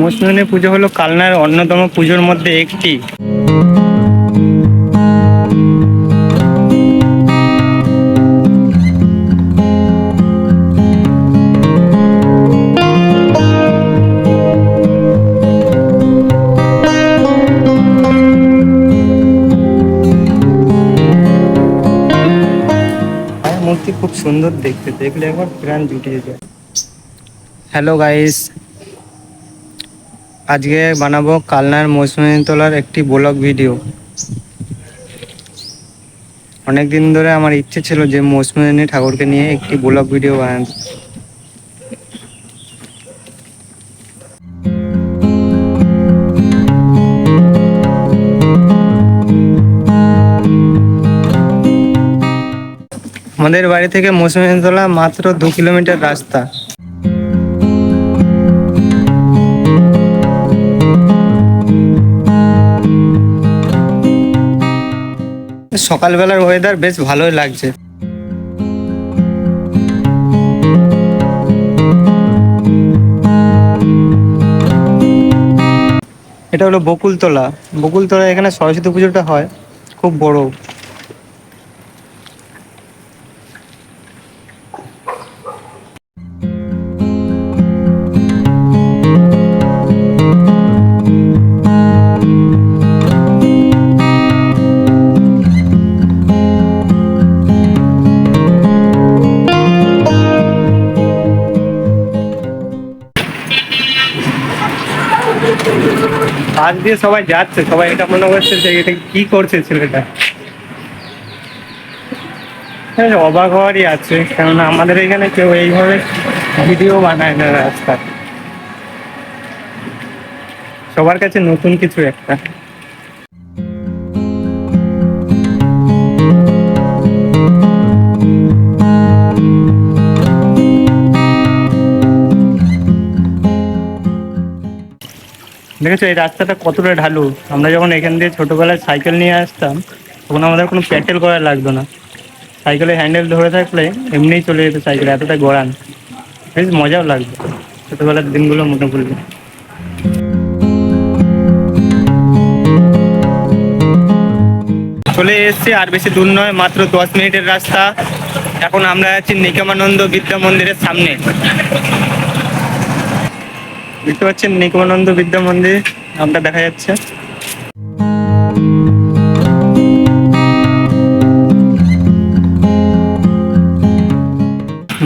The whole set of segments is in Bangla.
মৌসুমী পুজো হলো কালনার অন্যতম পুজোর মধ্যে একটি। মূর্তি খুব সুন্দর দেখতে দেখলে একবার প্রাণ জুটিয়ে যায়। হ্যালো গাইস আজকে বানাবো কালনার মৌসুমী তোলার একটি ব্লগ ভিডিও। অনেক দিন ধরে আমার ইচ্ছে ছিল যে মৌসুমী ঠাকুরকে নিয়ে একটি ব্লগ ভিডিও বানাতে। আমাদের বাড়ি থেকে মৌসুমী তোলা মাত্র দু কিলোমিটার রাস্তা। সকালবেলার ওয়েদার বেশ ভালোই লাগছে। এটা হলো বকুলতলা। বকুলতলা এখানে সরস্বতী পুজোটা হয়। খুব বড়। পাশ দিয়ে সবাই যাচ্ছে সবাই এটা মনে করছে যে এটা কি করছে ছেলেটা। হ্যাঁ, অবাক হওয়ারই আছে কেননা আমাদের এখানে কেউ এইভাবে ভিডিও বানায় না রাস্তা সবার কাছে নতুন কিছু একটা। দেখেছ, এই রাস্তাটা কতটা ঢালু। আমরা যখন এখান দিয়ে ছোটোবেলায় সাইকেল নিয়ে আসতাম, তখন আমাদের কোনো প্যাটেল করা লাগতো না। সাইকেলের হ্যান্ডেল ধরে থাকলে এমনিই চলে যেত সাইকেল, এতটা গড়ান। বেশ মজাও লাগতো, ছোটোবেলার দিনগুলো মনে পড়ল চলে এসেছি আর বেশি দূর নয়, মাত্র দশ মিনিটের রাস্তা। এখন আমরা আছি নিগমানন্দ বিদ্যা মন্দিরের সামনে। দেখতে পাচ্ছেন নিগমানন্দ বিদ্যা মন্দির, নামটা দেখা যাচ্ছে।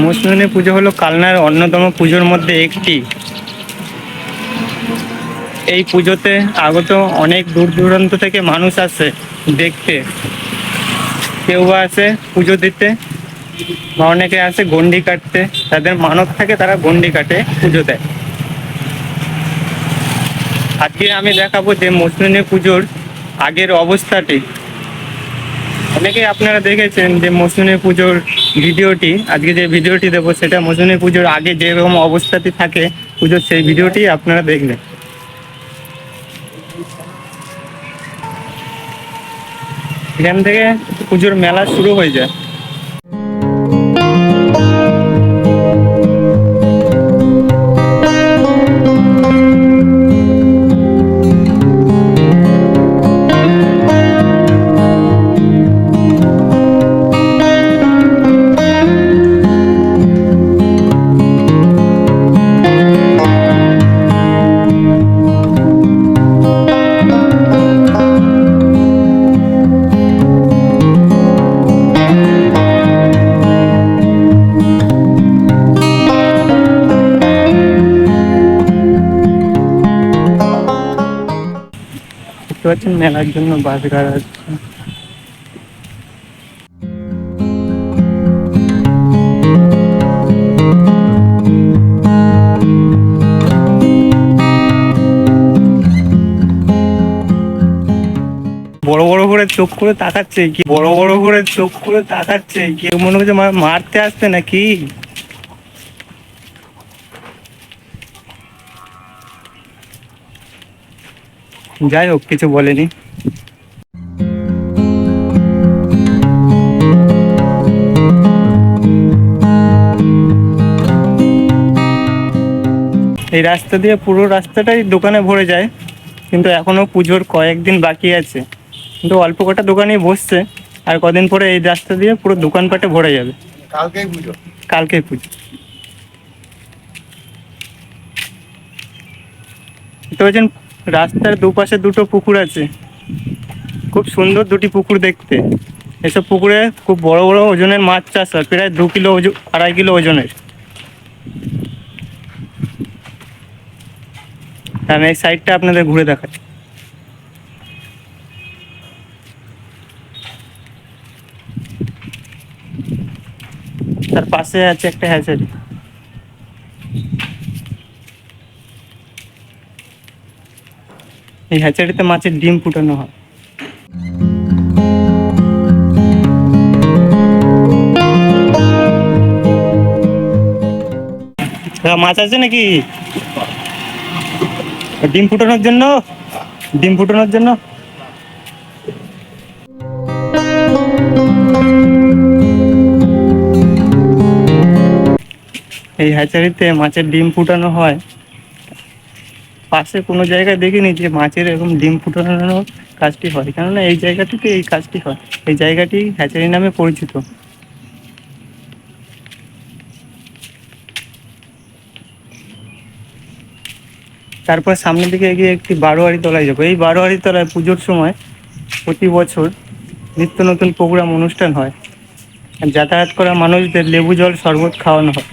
মৌসুমী পুজো হলো কালনার অন্যতম পুজোর মধ্যে একটি। এই পুজোতে আগত অনেক দূর দূরান্ত থেকে মানুষ আসে দেখতে। কেউ বা আসে পুজো দিতে বা অনেকে আসে গন্ডি কাটতে। তাদের মানব থাকে, তারা গন্ডি কাটে, পুজো দেয়। আজকে আমি দেখাবো যে মৌসুমী পুজোর আগের অবস্থাটি। অনেকেই আপনারা দেখেছেন যে মৌসুমী পুজোর ভিডিওটি, আজকে যে ভিডিওটি দেবো সেটা মৌসুমী পুজোর আগে যেরকম অবস্থাটি থাকে পুজোর সেই ভিডিওটি আপনারা দেখবেন। এখান থেকে পুজোর মেলা শুরু হয়ে যায়। পাচ্ছেন মেলার জন্য বাস গাড়া হচ্ছে। বড় বড় করে চোখ করে তাকাচ্ছে কি? বড় বড় করে চোখ করে তাকাচ্ছে কেউ মনে হচ্ছে মারতে আসছে নাকি? যাই হোক কিছু বলেনি এই রাস্তা দিয়ে পুরো রাস্তাটাই দোকানে ভরে যায় কিন্তু এখনও পুজোর কয়েকদিন বাকি আছে। কিন্তু অল্প কটা দোকানেই বসছে আর কদিন পরে এই রাস্তা দিয়ে পুরো দোকানপাটে ভরে যাবে। কালকেই পুজো? কালকে পুজো। পাচ্ছেন রাস্তার দুপাশে দুটো পুকুর আছে। খুব সুন্দর দুটি পুকুর দেখতে। এসব পুকুরে খুব বড় বড় ওজনের মাছ চাষ হয়, প্রায় দু কিলো ওজন আড়াই কিলো ওজনের। আমি এই সাইডটা আপনাদের ঘুরে দেখাই। তার পাশে আছে একটা হ্যাচারি। এই হ্যাচারিতে মাছের ডিম ফুটানো হয়। মাছ আছে নাকি? ডিম ফুটানোর জন্য? ডিম ফুটানোর জন্য? এই হ্যাচারিতে মাছের ডিম ফুটানো হয়। পাশে কোনো জায়গায় দেখিনি যে মাছের এরকম ডিম ফুটানোর কাজটি হয়। কেননা এই জায়গাটিতে এই কাজটি হয়। এই জায়গাটি হ্যাচারি নামে পরিচিত। তারপর সামনের দিকে এগিয়ে একটি বারোয়ারি তলায় যাব। এই বারোয়ারি তলায় পুজোর সময় প্রতি বছর নিত্য নতুন প্রোগ্রাম অনুষ্ঠান হয়। যাতায়াত করা মানুষদের লেবু জল শরবত খাওয়ানো হয়।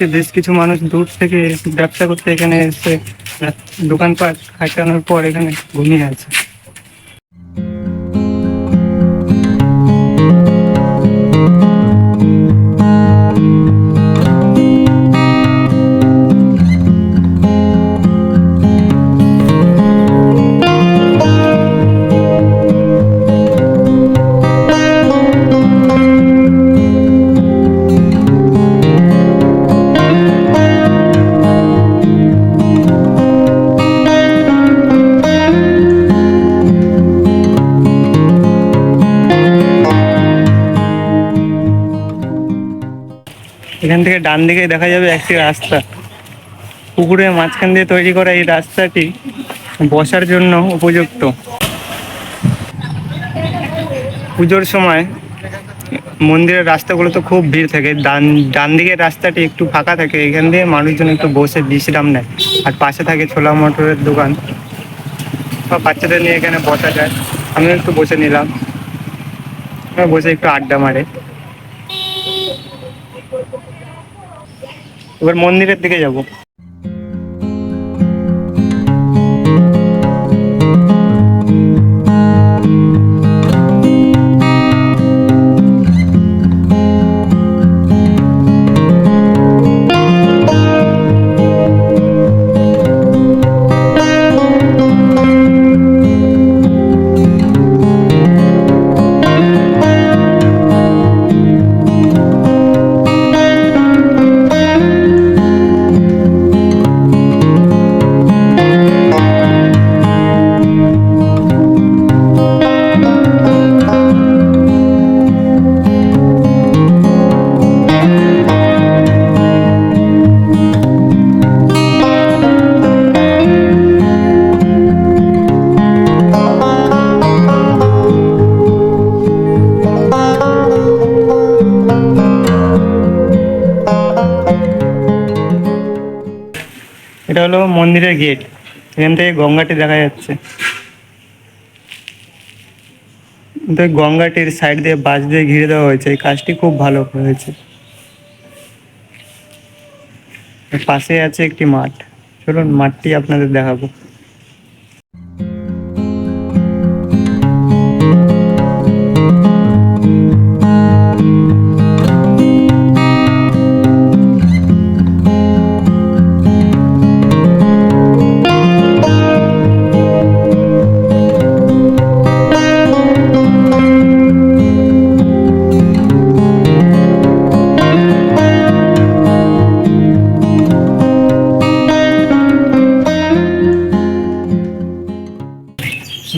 যাচ্ছে বেশ কিছু মানুষ দূর থেকে ব্যবসা করতে এখানে এসে দোকানপাট খাটানোর পর এখানে ঘুমিয়ে আছে। এখান থেকে ডান দিকে দেখা যাবে একটি রাস্তা। পুকুরের মাঝখান দিয়ে তৈরি করা এই রাস্তাটি বসার জন্য উপযুক্ত। পুজোর সময় মন্দিরের রাস্তাগুলো তো খুব ভিড় থাকে। ডান ডান দিকের রাস্তাটি একটু ফাঁকা থাকে। এখান দিয়ে মানুষজন একটু বসে বিশ্রাম নেয়। আর পাশে থাকে ছোলা মটরের দোকান। বা বাচ্চাদের নিয়ে এখানে বসা যায়। আমিও একটু বসে নিলাম। বসে একটু আড্ডা মারে। এবার মন্দিরের দিকে যাব। এটা হলো মন্দিরের গেট। এখান থেকে গঙ্গাটি দেখা যাচ্ছে। গঙ্গাটির সাইড দিয়ে বাঁশ দিয়ে ঘিরে দেওয়া হয়েছে। এই কাজটি খুব ভালো হয়েছে। পাশে আছে একটি মাঠ। চলুন মাঠটি আপনাদের দেখাবো।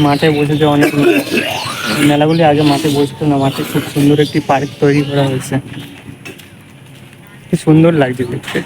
মাঠে বসেছে অনেক মেলা। এই মেলাগুলি আগে মাঠে বসতো না, মাঠে খুব সুন্দর একটি পার্ক তৈরি করা হয়েছে কি সুন্দর লাগছে দেখতে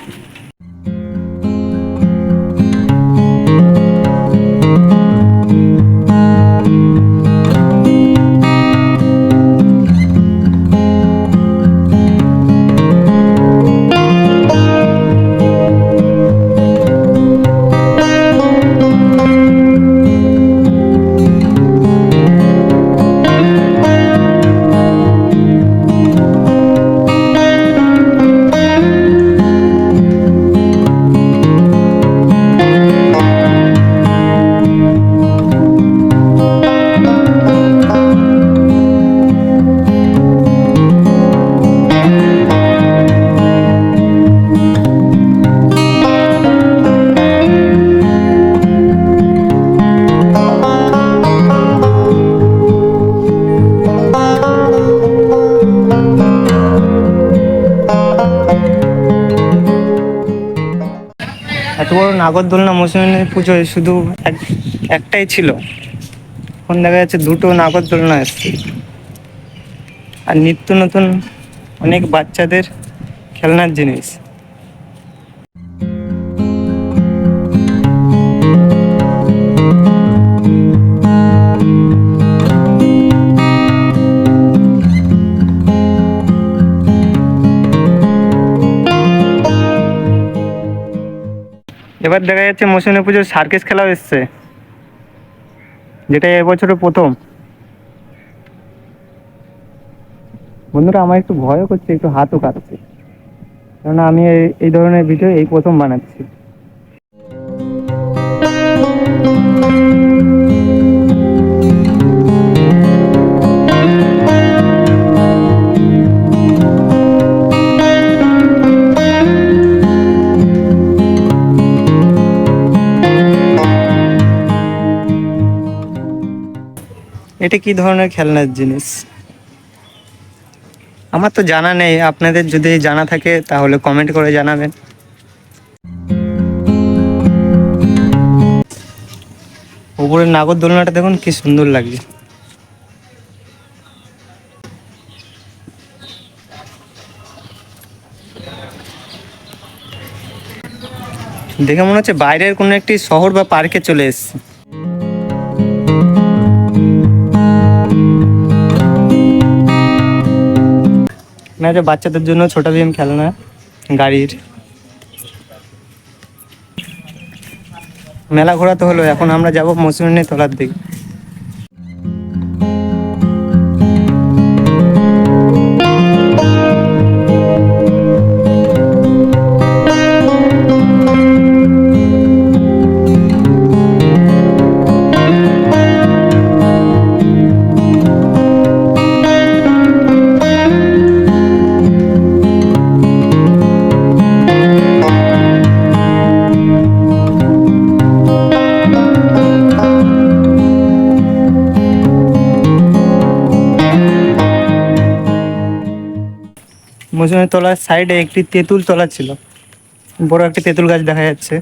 নাগরদোলনা মৌসুমী পুজোয় শুধু এক- একটাই ছিল। এখন দেখা যাচ্ছে দুটো নাগরদোলনা এসছে। আর নিত্য নতুন অনেক বাচ্চাদের খেলনার জিনিস। দেখা যাচ্ছে মৌসুমী পুজোর সার্কেস খেলাও এসছে। যেটা এবছরের প্রথম। বন্ধুরা, আমার একটু ভয়ও করছে, একটু হাতও কাটছে কারণ আমি এই- এই ধরনের ভিডিও এই প্রথম বানাচ্ছি। এটা কি ধরনের খেলনার জিনিস? আমার তো জানা নেই, আপনাদের যদি জানা থাকে তাহলে কমেন্ট করে জানাবেন। উপরের নাগরদোলনাটা দেখুন, কি সুন্দর লাগছে। দেখে মনে হচ্ছে বাইরের কোনো একটি শহর বা পার্কে চলে এসেছে। না, এটা বাচ্চাদের জন্য ছোট ভীম খেলনা, গাড়ির। মেলা ঘোরা তো হলো, এখন আমরা যাব মৌসুমী তোলার দিকে। তলার সাইডে একটি তেঁতুল তলা ছিল। বড় একটি তেঁতুল গাছ দেখা যাচ্ছে।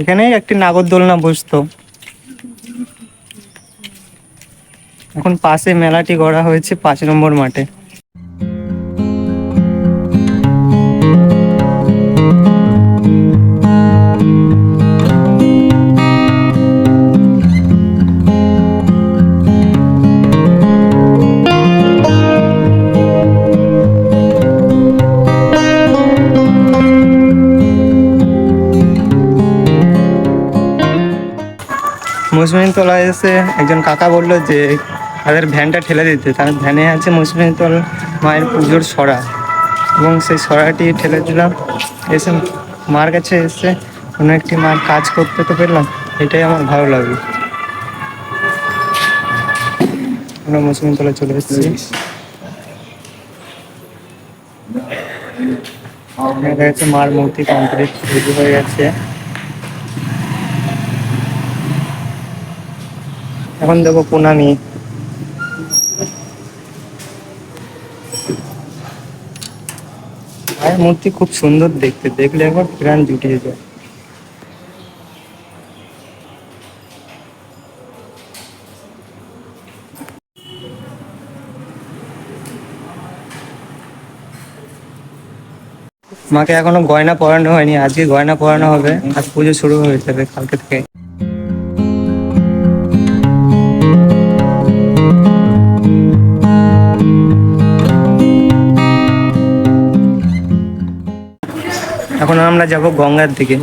এখানে একটি নাগরদোলনা বসত। এখন পাশে মেলাটি গড়া হয়েছে পাঁচ নম্বর মাঠে। মুসমিন তলা এসে একজন কাকা বলল যে, তাদের ভ্যানটা ঠেলে দিতে। তার ভ্যানে আছে মুসমিন তল মায়ের পুজোর সরা এবং সেই সরাটি ঠেলে দিলাম। এসে মার কাছে এসে কোনো একটি মার কাজ করতে তো পেলাম। এটাই আমার ভালো লাগল। আমরা মুসলিম তলা চলে এসেছি। মার মূর্তি কমপ্লিট হয়ে গেছে। এখন দেবো পুনামি। আর মূর্তি খুব সুন্দর দেখতে, দেখলে একবার প্রাণ জুটিয়ে যায়। মাকে এখনও গয়না পরানো হয়নি, আজকে গয়না পরানো হবে, আজ পুজো শুরু হয়ে যাবে কালকে থেকে। এখন আমরা যাব গঙ্গার দিকে।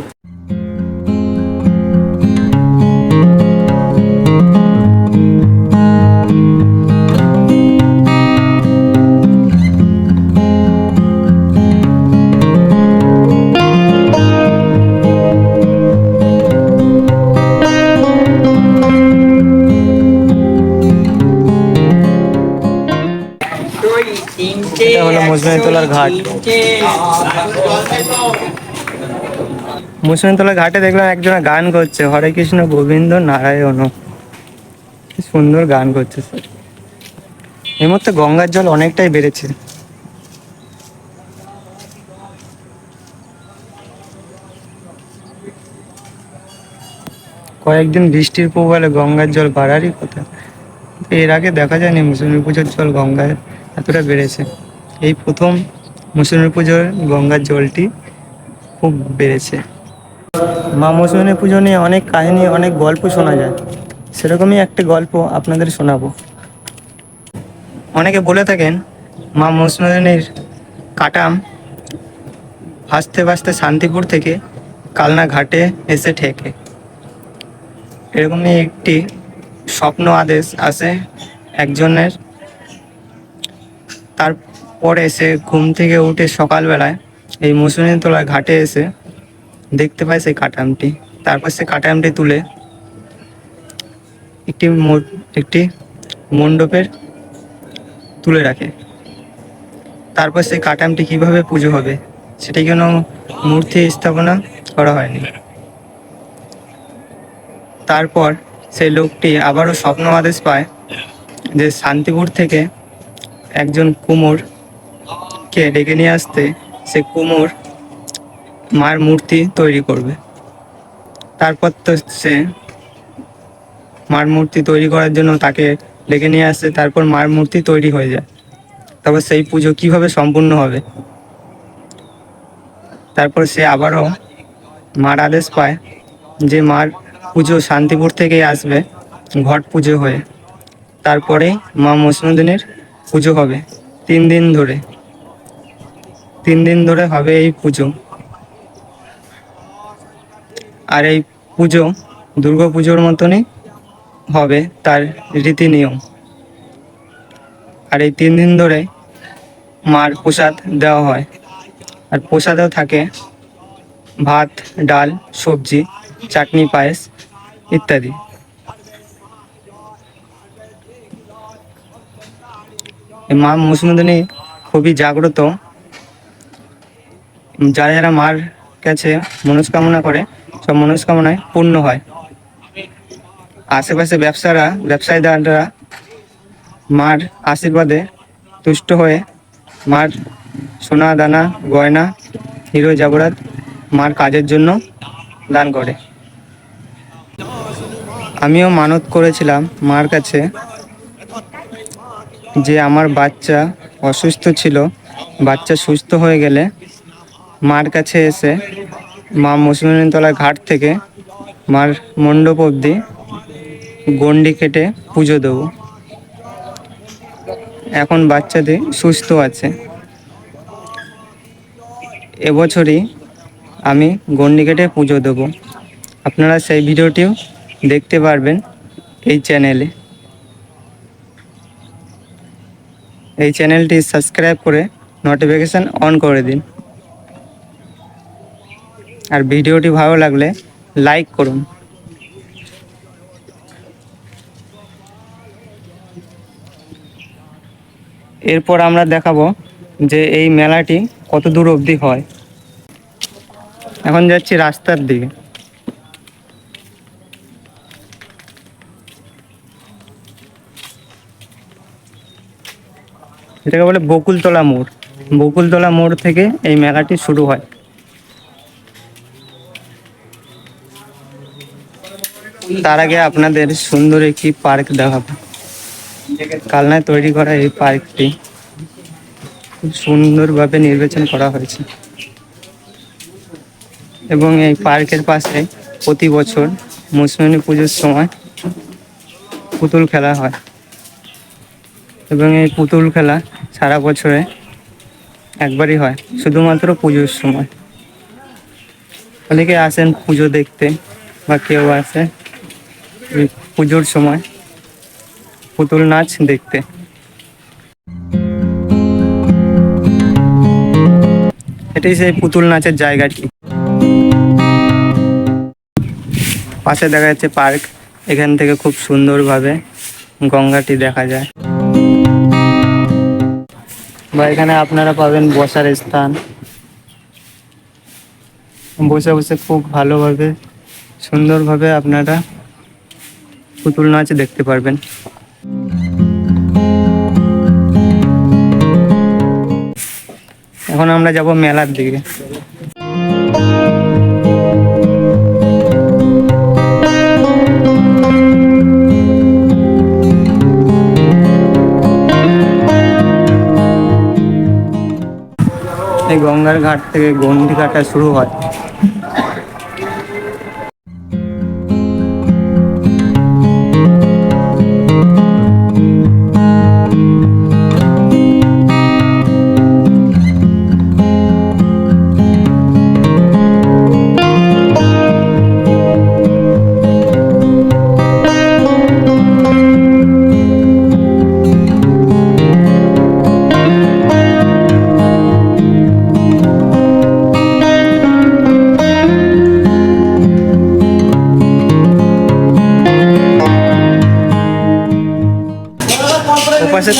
এটা হলো ঘাট। মুসলিমতলা ঘাটে দেখলাম একজন গান করছে, হরে কৃষ্ণ গোবিন্দ নারায়ণ। সুন্দর গান করছে স্যার মুহূর্তে গঙ্গার জল অনেকটাই বেড়েছে। কয়েকদিন বৃষ্টির প্রবলে গঙ্গার জল বাড়ারই কথা। এর আগে দেখা যায়নি মুসলিম পুজোর জল গঙ্গায় এতটা বেড়েছে। এই প্রথম মুসলিম পুজোর গঙ্গার জলটি খুব বেড়েছে। মা মৌসুমী পুজো নিয়ে অনেক কাহিনী, অনেক গল্প শোনা যায়। সেরকমই একটি গল্প আপনাদের শোনাবো। অনেকে বলে থাকেন, মা মৌসুমীর কাটাম ভাসতে ভাসতে শান্তিপুর থেকে কালনা ঘাটে এসে ঠেকে। এরকমই একটি স্বপ্ন আদেশ আসে একজনের। তারপরে এসে ঘুম থেকে উঠে সকালবেলায় এই মুসুরিন তোলার ঘাটে এসে দেখতে পায় সেই কাটামটি তারপর সে কাটামটি তুলে একটি একটি মণ্ডপের তুলে রাখে। তারপর সেই কাটামটি কীভাবে পুজো হবে, সেটা কোনো মূর্তি স্থাপনা করা হয়নি। তারপর সেই লোকটি আবারও স্বপ্ন আদেশ পায় যে শান্তিপুর থেকে একজন কুমোরকে ডেকে নিয়ে আসতে। সে কুমোর মার মূর্তি তৈরি করবে। তারপর তো সে মার মূর্তি তৈরি করার জন্য তাকে ডেকে নিয়ে আসে, তারপর মার মূর্তি তৈরি হয়ে যায়। তারপর সেই পুজো কীভাবে সম্পূর্ণ হবে? তারপর সে আবারও মার আদেশ পায় যে, মার পুজো শান্তিপুর থেকেই আসবে, ঘট পুজো হয়ে। তারপরে মা মসনুদ্দিনের পুজো হবে তিন দিন ধরে। তিন দিন ধরে হবে এই পুজো। আর এই পুজো, দুর্গা পুজোর মতনই হবে তার রীতি নিয়ম। আর এই তিন দিন ধরে মার প্রসাদ দেওয়া হয়। আর প্রসাদেও থাকে ভাত, ডাল, সবজি, চাটনি, পায়েস ইত্যাদি। মা মুসমুদিনী খুবই জাগ্রত। যারা যারা মার কাছে মনস্কামনা করে সব মনস্কামনায় পূর্ণ হয়। আশেপাশে ব্যবসারা ব্যবসায়ীদাররা মার আশীর্বাদে তুষ্ট হয়ে মার সোনা, দানা, গয়না, হিরো জাগরাত মার কাজের জন্য দান করে। আমিও মানত করেছিলাম মার কাছে যে আমার বাচ্চা অসুস্থ ছিল, বাচ্চা সুস্থ হয়ে গেলে মার কাছে এসে মা মুসলিমতলা ঘাট থেকে মার মণ্ডপ অবধি গন্ডি কেটে পুজো দেবো। এখন বাচ্চাদের সুস্থ আছে। এবছরই আমি গন্ডি কেটে পুজো দেবো। আপনারা সেই ভিডিওটিও দেখতে পারবেন এই চ্যানেলে। এই চ্যানেলটি সাবস্ক্রাইব করে নোটিফিকেশান অন করে দিন। আর ভিডিওটি ভালো লাগলে লাইক করুন। এরপর আমরা দেখাবো যে এই মেলাটি কত দূর অবধি হয়। এখন যাচ্ছি রাস্তার দিকে। এটাকে বলে বকুলতলা মোড়। বকুলতলা মোড় থেকে এই মেলাটি শুরু হয়। তার আগে আপনাদের সুন্দর একটি পার্ক দেখাবো। কালনায় তৈরি করা এই পার্কটি খুব সুন্দরভাবে নির্বাচন করা হয়েছে। এবং এই পার্কের পাশে প্রতি বছর মৌসুমী পুজোর সময় পুতুল খেলা হয়। এবং এই পুতুল খেলা সারা বছরে একবারই হয়, শুধুমাত্র পুজোর সময়। অনেকে আসেন পুজো দেখতে বা কেউ আসে পুজোর সময়, পুতুল নাচ দেখতে। এটাই সেই পুতুল নাচের জায়গাটি পাশে দেখা যাচ্ছে পার্ক, এখান থেকে খুব সুন্দরভাবে গঙ্গাটি দেখা যায়। বা এখানে আপনারা পাবেন বসার স্থান। বসে বসে খুব ভালোভাবে, সুন্দরভাবে আপনারা পুতুল নাচ দেখতে পারবেন। এখন আমরা যাব মেলার দিকে। এই গঙ্গার ঘাট থেকে গন্ডি কাটা শুরু হয়।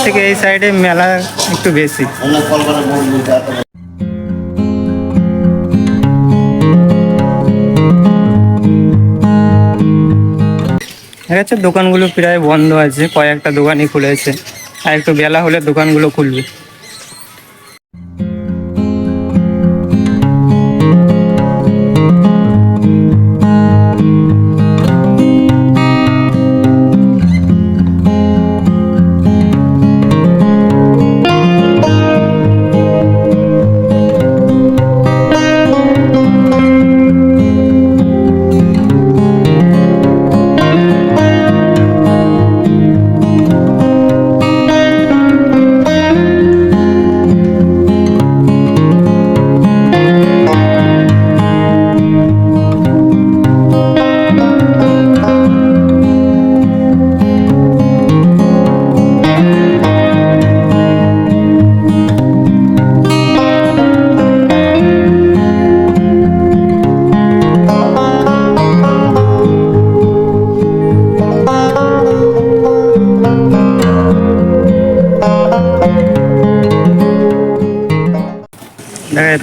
থেকে এই সাইডে মেলা একটু বেশি। দোকানগুলো প্রায় বন্ধ আছে, কয়েকটা দোকানই খুলেছে। আর একটু বেলা হলে দোকানগুলো খুলবে।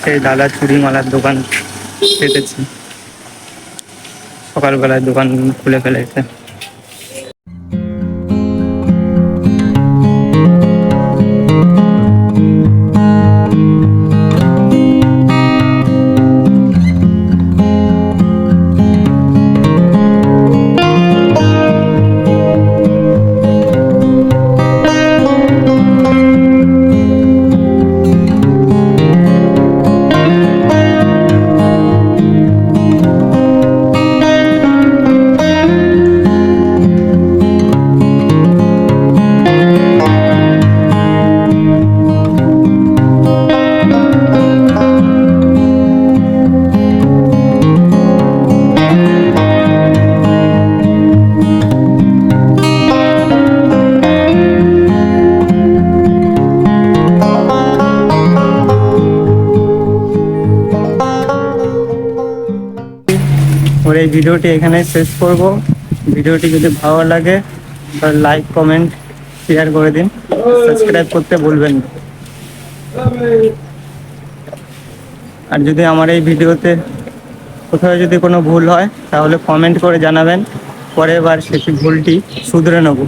দেখা দাদা চুরি মালার দোকান পেতেছে। সকালবেলায় দোকান খুলে ফেলেছে। ভিডিওটি এখানে শেষ করব। ভিডিওটি যদি ভালো লাগে তাহলে লাইক, কমেন্ট শেয়ার করে দিন। সাবস্ক্রাইব করতে ভুলবেন না। আর যদি আমার এই ভিডিওতে কোথাও যদি কোনো ভুল হয়, তাহলে কমেন্ট করে জানাবেন। পরের বার সেটি ভুলটি শুধরে নেব।